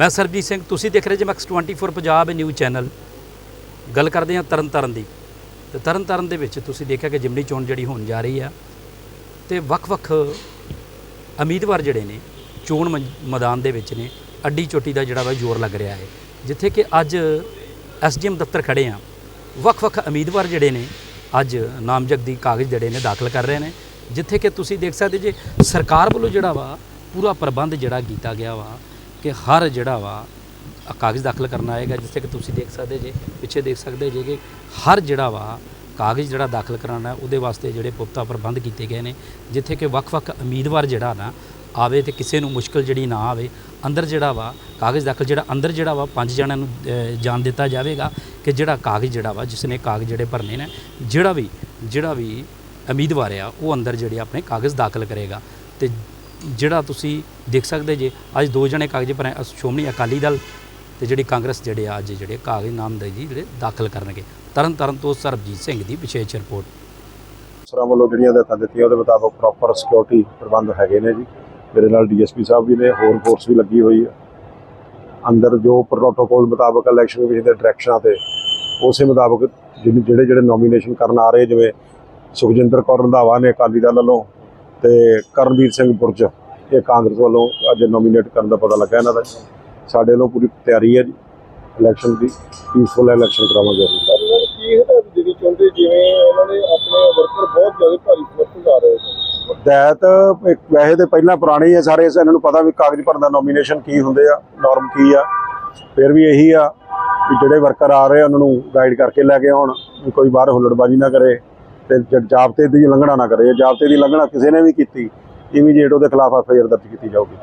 ਮੈਂ ਸਰਬਜੀਤ ਸਿੰਘ, ਤੁਸੀਂ ਦੇਖ ਰਹੇ ਜੇ ਮੈਕਸ 24 ਪੰਜਾਬ ਨਿਊਜ਼ ਚੈਨਲ ਗੱਲ ਕਰਦੇ ਹਾਂ ਤਰਨਤਾਰਨ ਦੀ। ਤੇ ਤਰਨਤਾਰਨ ਦੇ ਵਿੱਚ ਤੁਸੀਂ ਦੇਖਿਆ ਕਿ ਜਿਮਨੀ ਚੋਣ ਜਿਹੜੀ ਹੋਣ ਜਾ ਰਹੀ ਆ, ਤੇ ਵੱਖ-ਵੱਖ ਉਮੀਦਵਾਰ ਜਿਹੜੇ ਨੇ, ਚੋਣ ਮੰ- ਮੈਦਾਨ ਦੇ ਵਿੱਚ ਨੇ, ਅੱਡੀ ਚੋਟੀ ਦਾ ਜਿਹੜਾ ਵਾ ਜ਼ੋਰ ਲੱਗ ਰਿਹਾ ਹੈ। ਜਿੱਥੇ ਕਿ ਅੱਜ ਐਸਡੀਐਮ ਦਫ਼ਤਰ ਖੜੇ ਆ ਵੱਖ-ਵੱਖ ਉਮੀਦਵਾਰ ਜਿਹੜੇ ਨੇ, ਅੱਜ ਨਾਮਜ਼ਦਦੀ ਕਾਗਜ਼ ਜਿਹੜੇ ਨੇ ਦਾਖਲ ਕਰ ਰਹੇ ਨੇ। ਜਿੱਥੇ ਕਿ ਤੁਸੀਂ ਦੇਖ ਸਕਦੇ ਜੇ ਸਰਕਾਰ ਵੱਲੋਂ ਜਿਹੜਾ ਵਾ ਪੂਰਾ ਪ੍ਰਬੰਧ ਜਿਹੜਾ ਕੀਤਾ ਗਿਆ ਵਾ ਕਿ ਹਰ ਜਿਹੜਾ ਵਾ ਕਾਗਜ਼ ਦਾਖਲ ਕਰਨਾ ਆਏਗਾ, ਜਿੱਥੇ ਕਿ ਤੁਸੀਂ ਦੇਖ ਸਕਦੇ ਜੇ, ਪਿੱਛੇ ਦੇਖ ਸਕਦੇ ਜੇ ਕਿ ਹਰ ਜਿਹੜਾ ਵਾ, ਕਾਗਜ਼ ਜਿਹੜਾ ਦਾਖਲ ਕਰਾਉਣਾ, ਉਹਦੇ ਵਾਸਤੇ ਜਿਹੜੇ ਪੁਖਤਾ ਪ੍ਰਬੰਧ ਕੀਤੇ ਗਏ ਨੇ, ਜਿੱਥੇ ਕਿ ਵੱਖ-ਵੱਖ ਉਮੀਦਵਾਰ ਜਿਹੜਾ ਨਾ ਆਵੇ ਤੇ ਕਿਸੇ ਨੂੰ ਮੁਸ਼ਕਲ ਜਿਹੜੀ ਨਾ ਆਵੇ, ਅੰਦਰ ਜਿਹੜਾ ਵਾ, ਕਾਗਜ਼ ਦਾਖਲ ਜਿਹੜਾ ਅੰਦਰ ਜਿਹੜਾ ਵਾ, ਪੰਜ ਜਣਿਆਂ ਨੂੰ ਜਾਣ ਦਿੱਤਾ ਜਾਵੇਗਾ ਕਿ ਜਿਹੜਾ ਕਾਗਜ਼ ਜਿਹੜਾ ਵਾ, ਜਿਸ ਨੇ ਕਾਗਜ਼ ਜਿਹੜੇ ਭਰਨੇ ਨੇ, ਜਿਹੜਾ ਵੀ ਜਿਹੜਾ ਵੀ ਉਮੀਦਵਾਰ ਆ, ਉਹ ਅੰਦਰ ਜਿਹੜੇ ਆਪਣੇ ਕਾਗਜ਼ ਦਾਖਲ ਕਰੇਗਾ। ਤੇ ਜਿਹੜਾ ਤੁਸੀਂ ਦੇਖ ਸਕਦੇ ਜੇ, ਅੱਜ ਦੋ ਜਣੇ ਕਾਗਜ਼ ਭਰੇ ਅ- ਸ਼੍ਰੋਮਣੀ ਅਕਾਲੀ ਦਲ ਤੇ ਜਿਹੜੀ ਕਾਂਗਰਸ ਜਿਹੜੇ ਆ, ਅੱਜ ਜਿਹੜੇ ਕਾਗਜ਼ ਨਾਮਜ਼ਦਗੀ ਜਿਹੜੇ ਦਾਖਲ ਕਰਨਗੇ। ਤਰਨ ਤਾਰਨ ਤੋਂ ਸਰਬਜੀਤ ਸਿੰਘ ਦੀ ਵਿਸ਼ੇਸ਼ ਰਿਪੋਰਟ। ਅਫਸਰਾਂ ਵੱਲੋਂ ਜਿਹੜੀਆਂ ਹਦਾਇਤਾਂ ਦਿੱਤੀਆਂ, ਉਹਦੇ ਮੁਤਾਬਕ ਪ੍ਰੋਪਰ ਸਿਕਿਉਰਿਟੀ ਪ੍ਰਬੰਧ ਹੈਗੇ ਨੇ ਜੀ। ਮੇਰੇ ਨਾਲ ਡੀਐਸਪੀ ਸਾਹਿਬ ਵੀ ਨੇ, ਹੋਰ ਫੋਰਸ ਵੀ ਲੱਗੀ ਹੋਈ ਹੈ ਅੰਦਰ ਜੋ ਪ੍ਰੋਟੋਕੋਲ ਮੁਤਾਬਕ ਇਲੈਕਸ਼ਨ ਕਮਿਸ਼ਨ ਦੇ ਡਾਇਰੈਕਸ਼ਨਾਂ ਤੇ, ਉਸੇ ਮੁਤਾਬਕ ਜਿਹਨੇ- ਜਿਹੜੇ ਜਿਹੜੇ ਨੋਮੀਨੇਸ਼ਨ ਕਰਨ ਆ ਰਹੇ, ਜਿਵੇਂ ਸੁਖਜਿੰਦਰ ਕੌਰ ਰੰਧਾਵਾ ਨੇ ਅਕਾਲੀ ਦਲ ਵੱਲੋਂ ਤੇ ਕਰਨਵੀਰ ਸਿੰਘ ਬੁਰਜ ਇਹ ਕਾਂਗਰਸ ਵੱਲੋਂ ਅੱਜ ਨੋਮੀਨੇਟ ਕਰਨ ਦਾ ਪਤਾ ਲੱਗਾ ਇਹਨਾਂ ਦਾ ਸਾਡੇ ਵੱਲੋਂ ਪੂਰੀ ਤਿਆਰੀ ਹੈ ਜੀ ਇਲੈਕਸ਼ਨ ਦੀ ਪੀਸਫੁਲ ਇਲੈਕਸ਼ਨ ਕਰਾਵਾਂਗੇ ਕੀ ਹਦਾਇਤ ਦੇਣੀ ਚਾਹੁੰਦੇ? ਜਿਵੇਂ ਉਹਨਾਂ ਨੇ ਆਪਣੇ ਵਰਕਰ ਬਹੁਤ ਜ਼ਿਆਦਾ ਭਾਰੀ ਸਮਰਥਨ ਆ ਰਹੇ ਹਦਾਇਤ ਇੱਕ ਵੈਸੇ ਤੇ ਪਹਿਲਾਂ ਪੁਰਾਣੀ ਹੈ ਸਾਰੇ ਇਹਨਾਂ ਨੂੰ ਪਤਾ ਵੀ ਕਾਗਜ਼ ਭਰਨ ਦਾ ਨੋਮੀਨੇਸ਼ਨ ਕੀ ਹੁੰਦੇ ਆ ਨਾਰਮ ਕੀ ਆ। ਫਿਰ ਵੀ ਇਹੀ ਆ ਵੀ ਜਿਹੜੇ ਵਰਕਰ ਆ ਰਹੇ ਉਹਨਾਂ ਨੂੰ ਗਾਈਡ ਕਰਕੇ ਲੈ ਕੇ ਆਉਣ ਕੋਈ ਬਾਹਰ ਹੁੱਲੜਬਾਜ਼ੀ ਨਾ ਕਰੇ। ਤੇ ਜਾਬਤੇ ਦੀ ਉਲੰਘਣਾ ਨਾ ਕਰੇ। ਜੇ ਜਾਬਤੇ ਦੀ ਉਲੰਘਣਾ ਕਿਸੇ ਨੇ ਵੀ ਕੀਤੀ, ਇਮੀਡੀਏਟ ਉਹਦੇ ਖਿਲਾਫ ਐਫ ਆਈ ਆਰ ਦਰਜ ਕੀਤੀ ਜਾਊਗੀ।